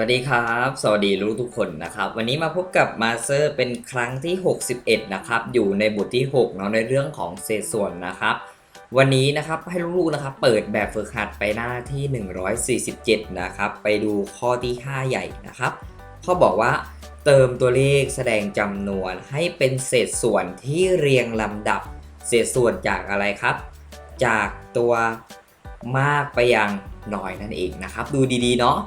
วัสดีครับ สวัสดีรู้ทุกคนนะครับ วันนี้มาพบกับมาเซอร์เป็นครั้งที่ 61 นะครับ อยู่ในบทที่6เนาะในเรื่องของเศษส่วนนะครับ วันนี้นะครับให้ลูกๆนะครับ เปิดแบบฝึกหัดไปหน้าที่ 147 นะครับ ไปดูข้อที่ 5 ใหญ่นะครับเขาบอกว่าเติมตัวเลขแสดงจำนวนให้เป็นเศษส่วนที่เรียงลำดับ เศษส่วนจากอะไรครับ จากตัวมากไปยังน้อยนั่นเองนะครับ ดูดีๆเนาะ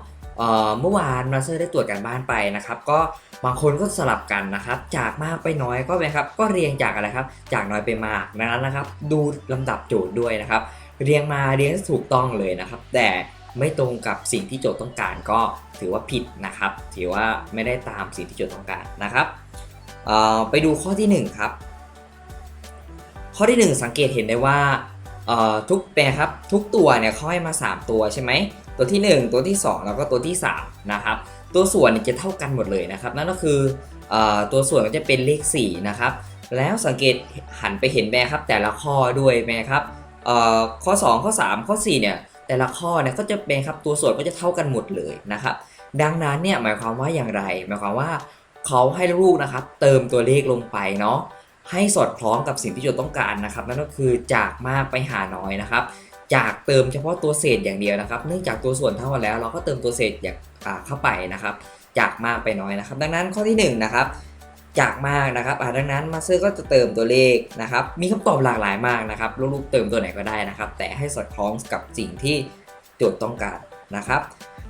เมื่อวานมาเตอร์ได้ตรวจการบ้านไปนะครับ ก็บางคนก็สลับกันนะครับ จากมากไปน้อยก็เป็นครับ ก็เรียงจากอะไรครับ จากน้อยไปมากดังนั้นนะครับ ดูลำดับโจทย์ด้วยนะครับ เรียงมาเรียงถูกต้องเลยนะครับ แต่ไม่ตรงกับสิ่งที่โจทย์ต้องการก็ถือว่าผิดนะครับ ถือว่าไม่ได้ตามสิ่งที่โจทย์ต้องการนะครับไปดูข้อที่หนึ่งครับ ข้อที่หนึ่งสังเกตเห็นได้ว่าทุกแปรครับทุกตัวเนี่ยเขาให้มา 3 ตัวใช่ไหม ตัวที่ 1 ตัวที่ 2 แล้วก็ตัวที่3นะครับตัวส่วนจะเท่ากันหมดเลยนะครับ นั่นก็คืออตัวส่วนก็จะเป็นเลข4นะครับแล้วสังเกตหันไปเห็นแม่ครับแต่ละข้อด้วยแม่ครับเอ่อข้อ 2 ข้อ 3 ข้อ4เนี่ยแต่ละข้อเนี่ยก็จะเป็นครับตัวส่วนก็จะเท่ากันหมดเลยนะครับดังนั้นเนี่ยหมายความว่าอย่างไร หมายความว่าเขาให้ลูกนะครับเติมตัวเลขลงไปเนาะให้สอดคล้องกับสิ่งที่โจทย์ต้องการนะครับนั่นก็คือจากมากไปหาน้อยนะครับ จากเติมเฉพาะตัวเศษอย่างเดียวนะครับ เนื่องจากตัวส่วนเท่ากันแล้ว เราก็เติมตัวเศษอย่างเข้าไปนะครับ จากมากไปน้อยนะครับ ดังนั้นข้อที่หนึ่งนะครับ จากมากนะครับดังนั้นมาสเตอร์ก็จะเติมตัวเลขนะครับ มีคำตอบหลากหลายมากนะครับลูกๆเติมตัวไหนก็ได้นะครับ แต่ให้สอดคล้องกับสิ่งที่โจทย์ต้องการนะครับ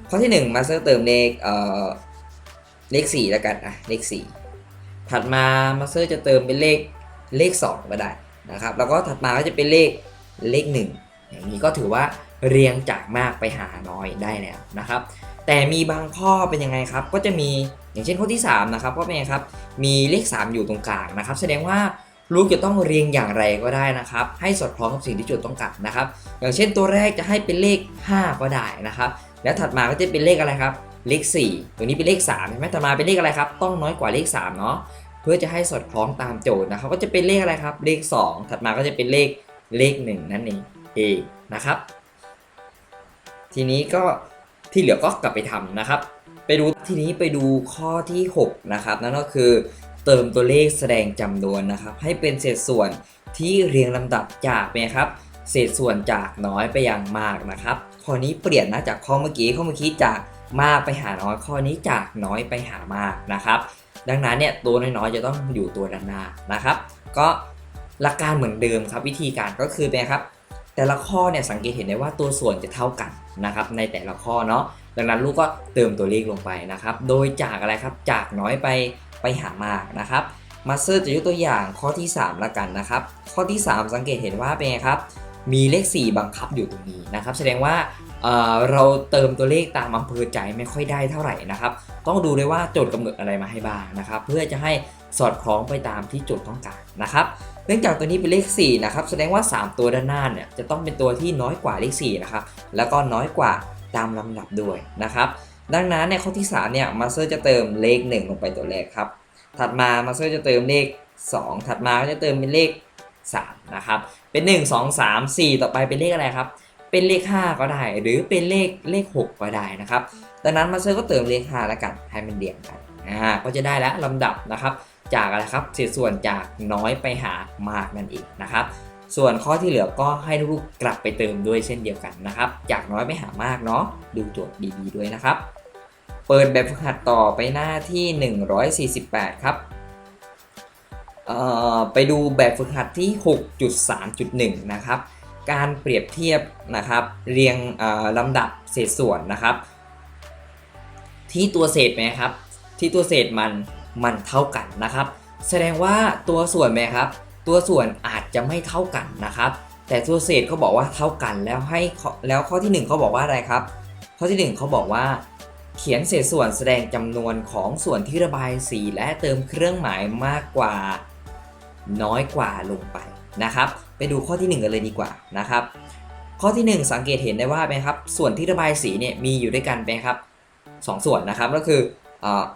ข้อที่หนึ่งมาสเตอร์เติมเลขเอ่อเลข4แล้วกันอะเลข 4 ถัดมามาสเตอร์จะเติมเป็นเลขเลข 2 ก็ได้นะครับ แล้วก็ถัดมาก็จะเป็นเลขเลข 1 อย่างนี้ก็ถือว่าเรียงจากมากไปหาน้อยได้แล้วนะครับ แต่มีบางข้อเป็นยังไงครับ ก็จะมีอย่างเช่นข้อที่3นะครับก็เป็นไงครับ มีเลข 3 อยู่ตรงกลางนะครับ แสดงว่าลูกจะต้องเรียงอย่างไรก็ได้นะครับ ให้สอดคล้องกับสิ่งที่โจทย์ต้องการนะครับ อย่างเช่นตัวแรกจะให้เป็นเลข 5 ก็ได้นะครับ แล้วถัดมาก็จะเป็นเลขอะไรครับ เลข 4 ตัวนี้เป็นเลข3ใช่ไหมถัดมาเป็นเลขอะไรครับ ต้องน้อยกว่าเลข3เนาะ เพื่อจะให้สอดคล้องตามโจทย์นะครับ ก็จะเป็นเลขอะไรครับ เลข 2 ถัดมาก็จะเป็นเลขเลข 1 นั่นเอง เองนะครับ ทีนี้ก็ที่เหลือก็กลับไปทำนะครับ ไปดูทีนี้ไปดูข้อที่ 6 นะครับ นั่นก็คือเติมตัวเลขแสดงจำนวนนะครับ ให้เป็นเศษส่วนที่เรียงลำดับจากเนี่ยครับ เศษส่วนจากน้อยไปยังมากนะครับข้อนี้เปลี่ยนนะจากข้อเมื่อกี้ข้อเมื่อกี้จากมากไปหาน้อยข้อนี้จากน้อยไปหามากนะครับ ดังนั้นเนี่ยตัวน้อยๆจะต้องอยู่ตัวด้านหน้านะครับ ก็หลักการเหมือนเดิมครับวิธีการก็คือเป็นครับ แต่ละข้อเนี่ยสังเกตเห็นได้ว่าตัวส่วนจะเท่ากันนะครับในแต่ละข้อเนาะดังนั้นลูกก็เติมตัวเลขลงไปนะครับ โดยจากอะไรครับจากน้อยไปไปหามากนะครับมาสเตอร์จะยกตัวอย่างข้อที่3ละกันนะครับ ข้อที่ 3 สังเกตเห็นว่าเป็นไงครับมีเลข 4 บังคับอยู่ตรงนี้นะครับ แสดงว่าเเราเติมตัวเลขตามอำเภอใจไม่ค่อยได้เท่าไหร่นะครับ ต้องดูด้วยว่าโจทย์กำหนดอะไรมาให้บ้างนะครับ เพื่อจะให้สอดคล้องไปตามที่โจทย์ต้องการนะครับ นื่องจากตัวนี้เป็นเลข4นะครับแสดงว่า 3 ตัวด้านหน้าเนี่ยจะต้องเป็นตัวที่น้อยกว่าเลข4นะครับแล้วก็น้อยกว่าตามลำดับด้วยนะครับดังนั้นในข้อที่3เนี่ยมาสเตอร์จะเติมเลข 1 ลงไปตัวแรกครับถัดมามาสเตอร์จะเติมเลข 2 ถัดมาก็จะเติมเป็นเลข3นะครับเป็น 1 2 3 4 ต่อไปเป็นเลขอะไรครับเป็นเลข 5 ก็ได้ หรือเป็นเลขเลข 6 ก็ได้นะครับดังนั้นมาสเตอร์ก็เติมเลข5แล้วกันให้มันเรียงกันอ่าก็จะได้แล้วลำดับนะครับ จากอะไรครับเศษส่วนจากน้อยไปหามากนั่นเองนะครับ ส่วนข้อที่เหลือก็ให้ลูกกลับไปเติมด้วยเช่นเดียวกันนะครับ จากน้อยไปหามากเนาะดูโจทย์ดีๆด้วยนะครับ เปิดแบบฝึกหัดต่อไปหน้าที่ 148 ครับไปดูแบบฝึกหัดที่ 6.3.1 นะครับ การเปรียบเทียบนะครับเรียงลำดับเศษส่วนนะครับ ที่ตัวเศษไหมครับ ที่ตัวเศษมัน มันเท่ากันนะครับ แสดงว่าตัวส่วนไหมครับ ตัวส่วนอาจจะไม่เท่ากันนะครับ แต่ตัวเศษเขาบอกว่าเท่ากันแล้วให้แล้วข้อที่หนึ่งเขาบอกว่าอะไรครับ ข้อที่หนึ่งเขาบอกว่า เขียนเศษส่วนแสดงจำนวนของส่วนที่ระบายสีและเติมเครื่องหมายมากกว่า น้อยกว่าลงไปนะครับ ไปดูข้อที่ 1 กันเลยดีกว่านะครับ ข้อที่ 1 สังเกตเห็นได้ว่าเป็นครับ ส่วนที่ระบายสีเนี่ยมีอยู่ด้วยกันเป็นครับสองส่วนนะครับก็คือ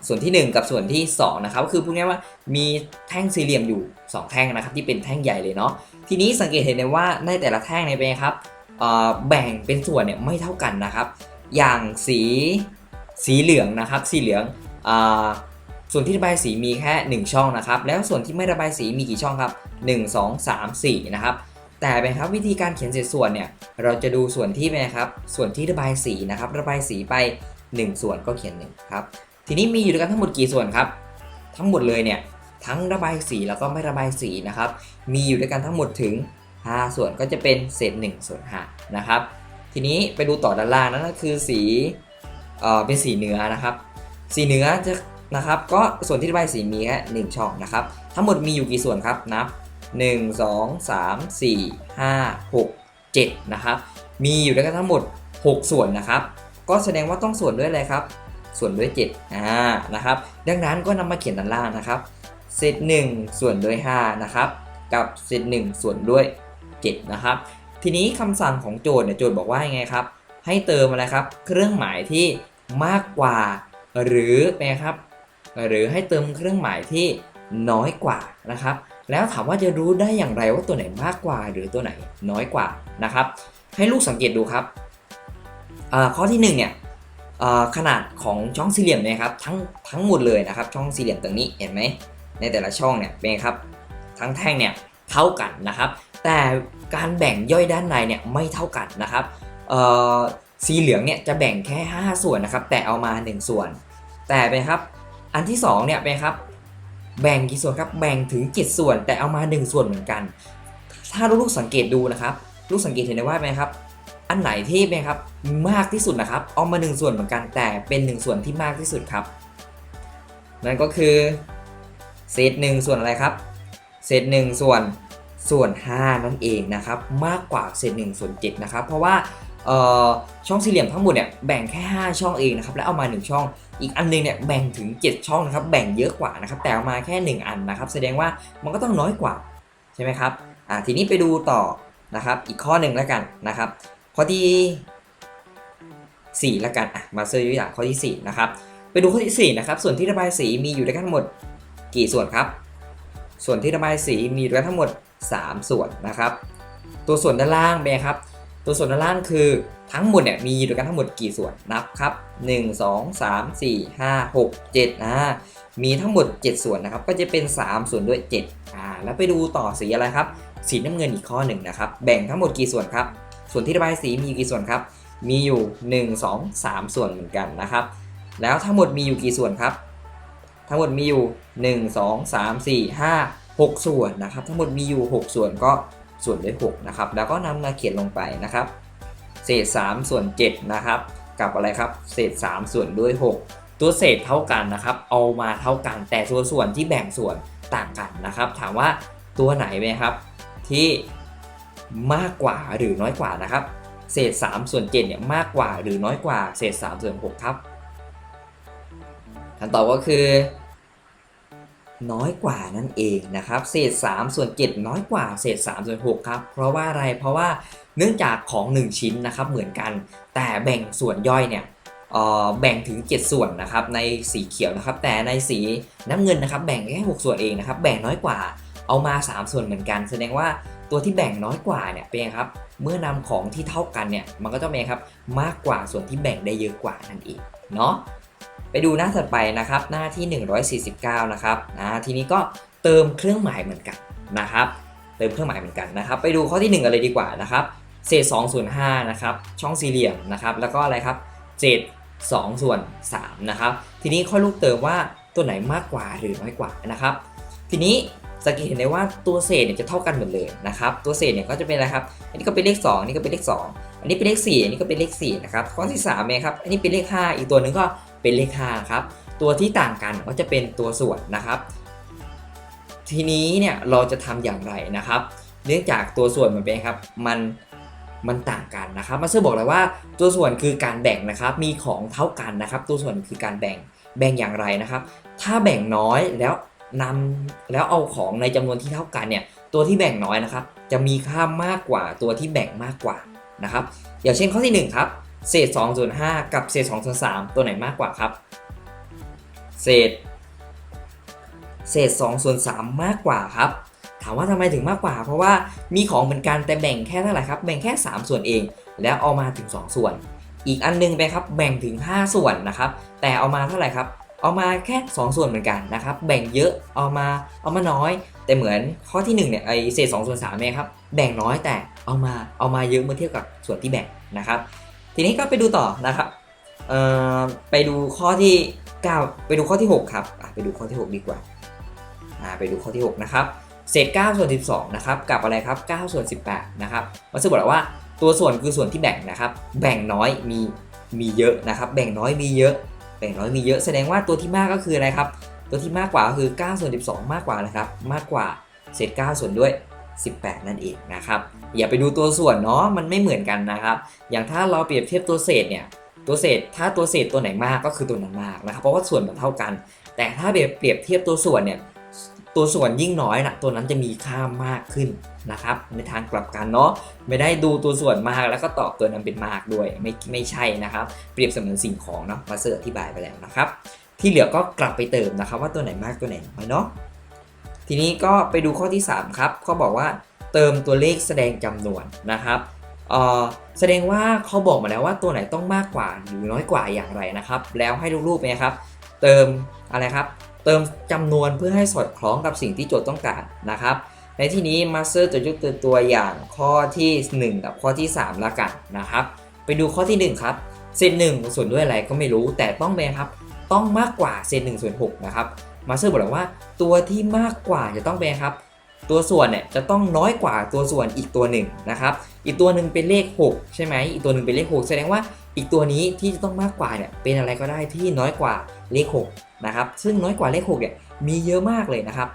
ส่วนที่ 1 กับส่วนที่ 2 นะครับก็คือพูดง่ายว่ามีแท่งสี่เหลี่ยมอยู่ 2 แท่งนะครับที่เป็นแท่งใหญ่เลยเนาะทีนี้สังเกตเห็นได้ว่าในแต่ละแท่งเนี่ยเป็นครับแบ่งเป็นส่วนเนี่ยไม่เท่ากันนะครับ อย่างสีสีเหลืองนะครับ สีเหลืองอส่วนที่ระบายสีมีแค่ 1 ช่องนะครับ แล้วส่วนที่ไม่ระบายสีมีกี่ช่องครับ 1 2 3 4 นะครับแต่เป็นครับวิธีการเขียนเศษส่วนเนี่ยเราจะดูส่วนที่เป็นครับส่วนที่ระบายสีนะครับ ระบายสีไป 1 ส่วนก็เขียน1ครับ ทีนี้มีอยู่ด้วยกันทั้งหมดกี่ส่วนครับ ทั้งหมดเลยเนี่ยทั้งระบายสีแล้วก็ไม่ระบายสีนะครับ มีอยู่ด้วยกันทั้งหมดถึง 5 ส่วนก็จะเป็นเศษ1ส่วน5นะครับ ทีนี้ไปดูต่อด้านล่างนั่นก็คือสีเอ่อเป็นสีเนื้อนะครับ สีเนื้อจะนะครับ ก็ส่วนที่ระบายสีมีแค่หนึ่งช่องนะครับ ทั้งหมดมีอยู่กี่ส่วนครับนับ 1 2 3 4 5 6 7นะครับ มีอยู่ด้วยกันทั้งหมด 6 ส่วนนะครับ ก็แสดงว่าต้องส่วนด้วยอะไรครับ ส่วนด้วย7อ่านะครับดังนั้นก็นำมาเขียนด้านล่างนะครับเศษ1ส่วนด้วย5นะครับกับเศษ1ส่วนด้วย7นะครับทีนี้คำสั่งของโจทย์เนี่ยโจทย์บอกว่ายังไงครับ ให้เติมอะไรครับเครื่องหมายที่มากกว่า หรือเป็นไงครับหรือให้เติมเครื่องหมายที่น้อยกว่านะครับแล้วถามว่าจะรู้ได้อย่างไรว่าตัวไหนมากกว่าหรือตัวไหนน้อยกว่านะครับ ให้ลูกสังเกตดูครับอ่าข้อที่หนึ่งเนี่ย ขนาดของช่องสี่เหลี่ยมเนี่ยครับทั้งทั้งหมดเลยนะครับช่องสี่เหลี่ยมตรงนี้เห็นไหมในแต่ละช่องเนี่ยเป็นครับทั้งแท่งเนี่ยเท่ากันนะครับ แต่การแบ่งย่อยด้านในเนี่ยไม่เท่ากันนะครับสีเหลืองเนี่ยจะแบ่งแค่ 5 ส่วนนะครับ แต่เอามา 1 ส่วน แต่เป็นครับอันที่2เนี่ยเป็นครับแบ่งกี่ส่วนครับแบ่งถึง 7 ส่วน แต่เอามา 1 ส่วนเหมือนกัน ถ้าลูกๆสังเกตดูนะครับ ลูกสังเกตเห็นได้ว่าเป็นครับ อันไหนที่เป็นครับมากที่สุดนะครับ เอามา 1 ส่วนเหมือนกันแต่เป็น 1 ส่วนที่มากที่สุดครับ นั่นก็คือเศษหนึ่งส่วนอะไรครับเศษหนึ่งส่วนส่วน 5 นั่นเองนะครับ มากกว่าเศษ1ส่วน7นะครับ เพราะว่าช่องสี่เหลี่ยมทั้งหมดเนี่ยแบ่งแค่ 5 ช่องเองนะครับแล้วเอามา 1 ช่อง อีกอันนึงเนี่ยแบ่งถึง 7 ช่องนะครับแบ่งเยอะกว่านะครับแต่เอามาแค่ 1 อันนะครับ แสดงว่ามันก็ต้องน้อยกว่าใช่ไหมครับอ่าทีนี้ไปดูต่อนะครับอีกข้อหนึ่งแล้วกันนะครับ ข้อที่4แล้วกันอะมาเซอร์ยกตัวอย่างข้อที่4นะครับไปดูข้อที่4นะครับส่วนที่ระบายสีมีอยู่ด้วยกันทั้งหมดกี่ส่วนครับ ส่วนที่ระบายสีมีด้วยกันทั้งหมด 3 ส่วนนะครับ ตัวส่วนด้านล่างเป็นครับ ตัวส่วนด้านล่างคือทั้งหมดเนี่ยมีด้วยกันทั้งหมดกี่ส่วนนับครับ 1 2 3 4 5 6 7อ่ามีทั้งหมด 7 ส่วนนะครับ ก็จะเป็น 3 ส่วนด้วย7อ่าแล้วไปดูต่อสีอะไรครับ สีน้ำเงินอีกข้อหนึ่งนะครับ แบ่งทั้งหมดกี่ส่วนครับ ส่วนที่ระบายสีมีกี่ส่วนครับ มีอยู่ 1 2 3 ส่วนเหมือนกันนะครับ แล้วทั้งหมดมีอยู่กี่ส่วนครับ ทั้งหมดมีอยู่ 1 2 3 4 5 6 ส่วนนะครับ ทั้งหมดมีอยู่ 6 ส่วนก็ส่วนด้วย6นะครับ แล้วก็นำมาเขียนลงไปนะครับ เศษ 3 ส่วน7นะครับ กับอะไรครับ เศษ 3 ส่วนด้วย 6 ตัวเศษเท่ากันนะครับ เอามาเท่ากัน แต่ตัวส่วนที่แบ่งส่วนต่างกันนะครับ ถามว่าตัวไหนไหมครับ ที่ มากกว่าหรือน้อยกว่านะครับ เศษ 3 ส่วน7เนี่ยมากกว่าหรือน้อยกว่า เศษ 3 ส่วน6ครับคำตอบก็คือ น้อยกว่านั่นเองนะครับ เศษ 3 ส่วน 7 น้อยกว่า เศษ 3 ส่วน6ครับ เพราะว่าอะไร เพราะว่าเนื่องจากของ 1 ชิ้นนะครับเหมือนกัน แต่แบ่งส่วนย่อยเนี่ยแบ่งถึง 7 ส่วนนะครับในสีเขียวนะครับ แต่ในสีน้ำเงินนะครับแบ่งแค่ 6 ส่วนเองนะครับ แบ่งน้อยกว่าเอามา 3 ส่วนเหมือนกัน แสดงว่า ตัวที่แบ่งน้อยกว่าเนี่ยเป็นไงครับ เมื่อนำของที่เท่ากันเนี่ยมันก็ต้องเป็นครับมากกว่าส่วนที่แบ่งได้เยอะกว่านั่นเองเนาะไปดูหน้าถัดไปนะครับ หน้าที่ 149 นะครับนะทีนี้ก็เติมเครื่องหมายเหมือนกันนะครับ เติมเครื่องหมายเหมือนกันนะครับ ไปดูข้อที่1กันเลยดีกว่านะครับเศษ2ส่วน5นะครับช่องสี่เหลี่ยมนะครับแล้วก็อะไรครับเศษ2ส่วน3นะครับทีนี้ค่อลูกเติมว่าตัวไหนมากกว่าหรือน้อยกว่านะครับ ทีนี้ สังเกตเห็นได้ว่าตัวเศษเนี่ยจะเท่ากันหมดเลยนะครับ ตัวเศษเนี่ยก็จะเป็นอะไรครับ อันนี้ก็เป็นเลข 2 อันนี้ก็เป็นเลข 2 อันนี้เป็นเลข 4 อันนี้ก็เป็นเลข4นะครับ ข้อที่3เนี่ยครับ อันนี้เป็นเลข 5 อีกตัวหนึงก็เป็นเลข5ครับ ตัวที่ต่างกันก็จะเป็นตัวส่วนนะครับ ทีนี้เนี่ยเราจะทำอย่างไรนะครับ เนื่องจากตัวส่วนมันเป็นครับ มันมันต่างกันนะครับมาเซอร์บอกเลยว่าตัวส่วนคือการแบ่งนะครับ มีของเท่ากันนะครับ ตัวส่วนคือการแบ่งแบ่งอย่างไรนะครับ ถ้าแบ่งน้อยแล้ว นำแล้วเอาของในจำนวนที่เท่ากันเนี่ยตัวที่แบ่งน้อยนะครับ จะมีค่ามากกว่าตัวที่แบ่งมากกว่านะครับอย่างเช่นข้อที่หนึ่งครับเศษ2ส่วน5กับเศษ2ส่วน3ตัวไหนมากกว่าครับ เศษ เศษ2ส่วน3มากกว่าครับ ถามว่าทำไมถึงมากกว่า เพราะว่ามีของเหมือนกันแต่แบ่งแค่เท่าไหร่ครับ แบ่งแค่ 3 ส่วนเอง แล้วเอามาถึง 2 ส่วน อีกอันนึงไปครับ แบ่งถึง 5 ส่วนนะครับ แต่เอามาเท่าไหร่ครับ เอามาแค่ 2 ส่วนเหมือนกันนะครับแบ่งเยอะเอามาเอามาน้อย แต่เหมือนข้อที่1เนี่ยไอเศษ2ส่วน3เนี่ยครับแบ่งน้อยแต่เอามาเอามาเยอะเมื่อเทียบกับส่วนที่แบ่งนะครับ ทีนี้ก็ไปดูต่อนะครับไปดูข้อที่9ไปดูข้อที่ 6 ครับไปดูข้อที่ 6 ดีกว่าไปดูข้อที่ 6 นะครับ เศษ9ส่วน12 นะครับ กับอะไรครับ9ส่วน18 นะครับมันจะบอกว่าตัวส่วนคือส่วนที่แบ่งนะครับ แบ่งน้อยมีมีเยอะนะครับ แบ่งน้อยมีเยอะ แบ่งร้อยมีเยอะแสดงว่าตัวที่มากก็คืออะไรครับ ตัวที่มากกว่าก็คือ9ส่วน12 มากกว่านะครับ มากกว่าเศษ9ส่วนด้วย 18 นั่นเองนะครับ อย่าไปดูตัวส่วนเนาะมันไม่เหมือนกันนะครับ อย่างถ้าเราเปรียบเทียบตัวเศษเนี่ยตัวเศษถ้าตัวเศษตัวไหนมากก็คือตัวนั้นมากนะครับ เพราะว่าส่วนมันเท่ากัน แต่ถ้าเปรียบเปรียบเทียบตัวส่วนเนี่ย ตัวส่วนยิ่งน้อยนะตัวนั้นจะมีค่ามากขึ้นนะครับ ในทางกลับกันเนาะไม่ได้ดูตัวส่วนมากแล้วก็ตอบตัวนั้นเป็นมากด้วยไม่ไม่ใช่นะครับ เปรียบเสมือนสิ่งของเนาะมาเสออธิบายไปแล้วนะครับ ที่เหลือก็กลับไปเติมนะครับ ว่าตัวไหนมากตัวไหนน้อยเนาะทีนี้ก็ไปดูข้อที่ 3 ครับเขาบอกว่าเติมตัวเลขแสดงจำนวนนะครับแสดงว่าเขาบอกมาแล้วว่าตัวไหนต้องมากกว่าหรือน้อยกว่าอย่างไรนะครับ แล้วให้รูปๆไปนะครับ เติมอะไรครับ เติมจำนวนเพื่อให้สอดคล้องกับสิ่งที่โจทย์ต้องการนะครับ ในที่นี้มาสเตอร์จะยกตัวตัวอย่างข้อที่ 1 กับข้อที่3ละกันนะครับ ไปดูข้อที่ 1 ครับเศษหนึ่งส่วนด้วยอะไรก็ไม่รู้แต่ต้องเป็นครับ ต้องมากกว่าเศษหนึ่งส่วนหกนะครับมาสเตอร์บอกแล้วว่าตัวที่มากกว่าจะต้องเป็นครับ ตัวส่วนเนี่ยจะต้องน้อยกว่าตัวส่วนอีกตัวหนึ่งนะครับ อีกตัวหนึ่งเป็นเลข 6 ใช่ไหมอีกตัวหนึ่งเป็นเลข 6 แสดงว่า อีกตัวนี้ที่จะต้องมากกว่าเนี่ยเป็นอะไรก็ได้ที่น้อยกว่าเลข6นะครับซึ่งน้อยกว่าเลข6เนี่ยมีเยอะมากเลยนะครับ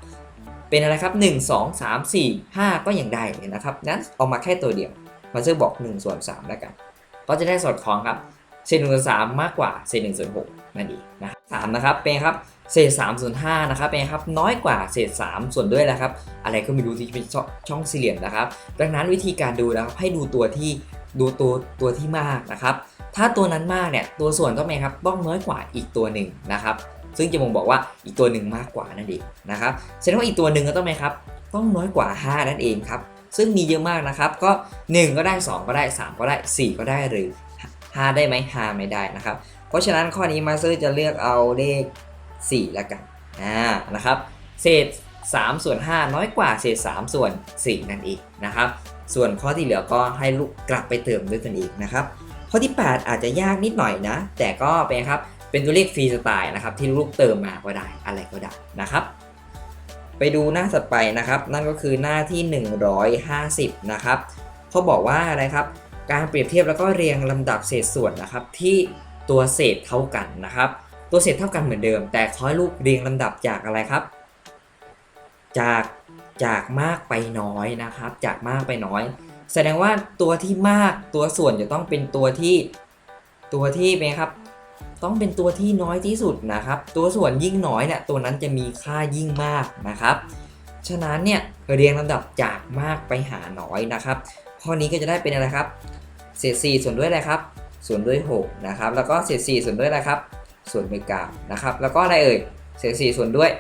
เป็นอะไรครับ 1 2 3 4 5 ก็ยังได้เลยนะครับนั้นเอามาแค่ตัวเดียวมาเชื่อบอก1ส่วน3แล้วกันก็จะได้สอดคล้องครับเศษ1ส่วน3มมากกว่าเศษ1ส่วน6นั่นเองนะสามนะครับเป็นครับเศษ3ส่วน5นะครับเป็นครับน้อยกว่าเศษ3ส่วนด้วยแล้วครับ อะไรก็ไม่รู้ที่เป็นช่อช่องสี่เหลี่ยมนะครับ ดังนั้นวิธีการดูนะครับให้ดูตัวที่ดูตัวตัวที่มากนะครับ ถ้าตัวนั้นมากเนี่ยตัวส่วนต้องไหมครับต้องน้อยกว่าอีกตัวหนึ่งนะครับ ซึ่งจะบ่งบอกว่าอีกตัวหนึ่งมากกว่านั่นเองนะครับแสดงว่าอีกตัวหนึ่งก็ต้องไหมครับต้องน้อยกว่า 5 นั่นเองครับซึ่งมีเยอะมากนะครับก็ 1 ก็ได้ 2 ก็ได้ 3 ก็ได้ 4 ก็ได้หรือ 5 ได้ไหม5ไม่ได้นะครับ เพราะฉะนั้นข้อนี้มาสเตอร์จะเลือกเอาเลข4แล้วกันอ่านะครับเศษ3ส่วน5 น้อยกว่าเศษ3ส่วน4นั่นเองนะครับส่วนข้อที่เหลือก็ให้ลูกกลับไปเติมด้วยตนเองนะครับ ข้อที่ 8 อาจจะยากนิดหน่อยนะ แต่ก็เป็นครับเป็นตัวเลขฟรีสไตล์นะครับ ที่ลูกเติมมาก็ได้อะไรก็ได้นะครับ ไปดูหน้าถัดไปนะครับ นั่นก็คือหน้าที่ 150 นะครับเขาบอกว่าอะไรครับ การเปรียบเทียบแล้วก็เรียงลำดับเศษส่วนนะครับ ที่ตัวเศษเท่ากันนะครับ ตัวเศษเท่ากันเหมือนเดิม แต่ขอให้ลูกเรียงลำดับจากอะไรครับ จากจากมากไปน้อยนะครับ จากมากไปน้อย แสดงว่าตัวที่มากตัวส่วนจะต้องเป็นตัวที่ตัวที่เป็นครับ ต้องเป็นตัวที่น้อยที่สุดนะครับ ตัวส่วนยิ่งน้อยเนี่ยตัวนั้นจะมีค่ายิ่งมากนะครับ ฉะนั้นเนี่ยเรียงลำดับจากมากไปหาน้อยนะครับ ข้อนี้ก็จะได้เป็นอะไรครับ เศษ4ส่วนด้วยอะไรครับ ส่วนด้วย6นะครับ แล้วก็เศษ4ส่วนด้วยอะไรครับ ส่วนด้วย9นะครับ แล้วก็อะไรเอ่ย เศษ4ส่วนด้วย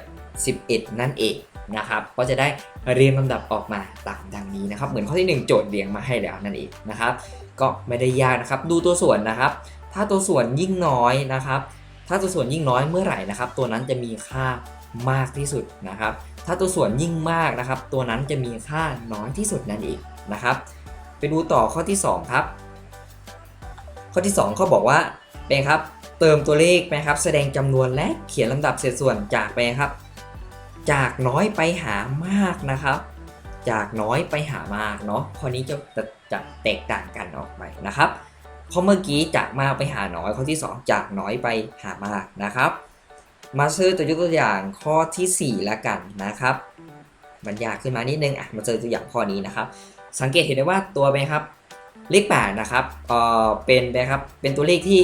11 นั่นเอง นะครับก็จะได้เรียงลำดับออกมาตามดังนี้นะครับ เหมือนข้อที่ 1 โจทย์เรียงมาให้แล้วนั่นเองนะครับ ก็ไม่ได้ยากนะครับ ดูตัวส่วนนะครับ ถ้าตัวส่วนยิ่งน้อยนะครับ ถ้าตัวส่วนยิ่งน้อยเมื่อไหร่นะครับ ตัวนั้นจะมีค่ามากที่สุดนะครับ ถ้าตัวส่วนยิ่งมากนะครับ ตัวนั้นจะมีค่าน้อยที่สุดนั่นเองนะครับ ไปดูต่อข้อที่ 2 ครับ ข้อที่2เขาบอกว่าเป็นครับ เติมตัวเลขไปครับ แสดงจำนวนและเขียนลำดับเศษส่วนจากไปครับ จากน้อยไปหามากนะครับ จากน้อยไปหามากเนาะข้อนี้จะจะจะแตกต่างกันออกไปนะครับเพราะเมื่อกี้จากมากไปหาน้อยข้อที่ 2 จากน้อยไปหามากนะครับ มาซื้อตัวยกตัวอย่างข้อทีสี่4แล้วกันนะครับมันยากขึ้นมานิดนึงอะมาเจอตัวอย่างข้อนี้นะครับ สังเกตเห็นได้ว่าตัวไปครับเลข8นะครับเอ่อเป็นนะครับเป็นตัวเลขที่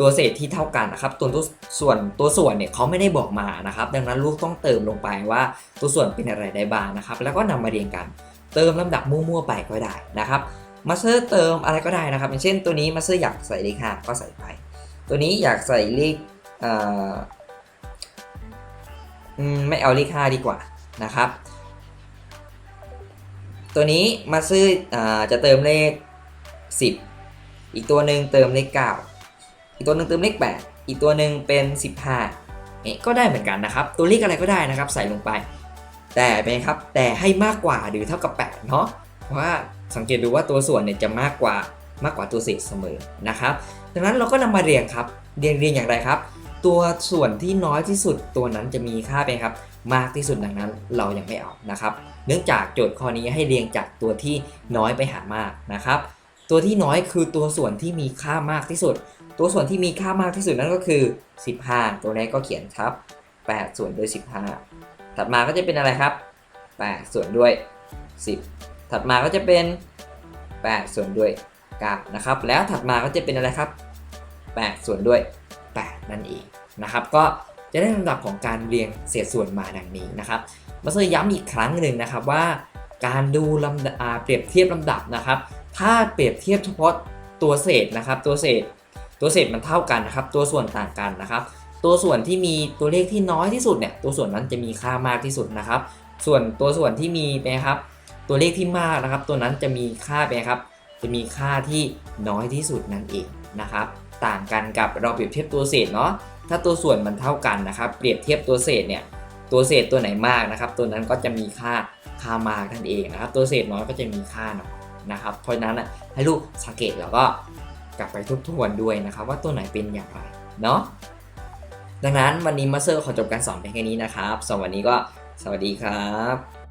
ตัวเศษที่เท่ากันนะครับตัวตัวส่วนตัวส่วนเนี่ยเขาไม่ได้บอกมานะครับ ดังนั้นลูกต้องเติมลงไปว่าตัวส่วนเป็นอะไรได้บ้างนะครับ แล้วก็นำมาเรียงกัน เติมลำดับมั่วๆไปก็ได้นะครับมาสเตอร์เติมอะไรก็ได้นะครับอย่างเช่นตัวนี้มาสเตอร์อยากใส่เลข5ก็ใส่ไป ตัวนี้อยากใส่เลขไม่เอาเลข5ดีกว่านะครับ ตัวนี้มาซื้ออจะเติมเลข 10 อีกตัวหนึ่งเติมเลข9 อีกตัวหนึ่งเติมเลข 8 อีกตัวหนึ่งเป็น 15เอ๊ะก็ได้เหมือนกันนะครับ ตัวเลขอะไรก็ได้นะครับใส่ลงไป แต่เป็นครับแต่ให้มากกว่าหรือเท่ากับ 8 เนาะเพราะว่าสังเกตดูว่าตัวส่วนเนี่ยจะมากกว่ามากกว่าตัวเศษเสมอนะครับดังนั้นเราก็นำมาเรียงครับเรียงเรียงอย่างไรครับ ตัวส่วนที่น้อยที่สุดตัวนั้นจะมีค่าเป็นครับ มากที่สุดดังนั้นเรายังไม่เอานะครับ เนื่องจากโจทย์ข้อนี้ให้เรียงจากตัวที่น้อยไปหามากนะครับ ตัวที่น้อยคือตัวส่วนที่มีค่ามากที่สุด ตัวส่วนที่มีค่ามากที่สุดนั่นก็คือ 15 ตัวแรกก็เขียนครับ 8 ส่วนด้วย 15 ถัดมาก็จะเป็นอะไรครับ 8 ส่วนด้วย 10 ถัดมาก็จะเป็น 8 ส่วนด้วย9นะครับ แล้วถัดมาก็จะเป็นอะไรครับ 8 ส่วนด้วย 8 นั่นเองนะครับ ก็จะได้ลำดับของการเรียงเศษส่วนมาดังนี้นะครับมาเซอร์ย้ำอีกครั้งหนึ่งนะครับว่า การดูลำดับเปรียบเทียบลำดับนะครับ ถ้าเปรียบเทียบเฉพาะตัวเศษนะครับ ตัวเศษ ตัวเศษมันเท่ากันนะครับ ตัวส่วนต่างกันนะครับ ตัวส่วนที่มีตัวเลขที่น้อยที่สุดเนี่ย ตัวส่วนนั้นจะมีค่ามากที่สุดนะครับ ส่วนตัวส่วนที่มีเป็นไงครับ ตัวเลขที่มากนะครับ ตัวนั้นจะมีค่าเป็นไงครับ จะมีค่าที่น้อยที่สุดนั่นเองนะครับ ต่างกันกับเราเปรียบเทียบตัวเศษเนาะ ถ้าตัวส่วนมันเท่ากันนะครับ เปรียบเทียบตัวเศษเนี่ย ตัวเศษตัวไหนมากนะครับ ตัวนั้นก็จะมีค่าค่ามากนั่นเองนะครับ ตัวเศษน้อยก็จะมีค่าน้อยนะครับ เพราะฉะนั้นนะให้ลูกสังเกตแล้วก็ กลับไปทบทวนด้วยนะครับ ว่าตัวไหนเป็นอย่างไรเนาะดังนั้นวันนี้มาสเตอร์ขอจบการสอนเพียงแค่นี้นะครับสำหรับวันนี้ก็สวัสดีครับ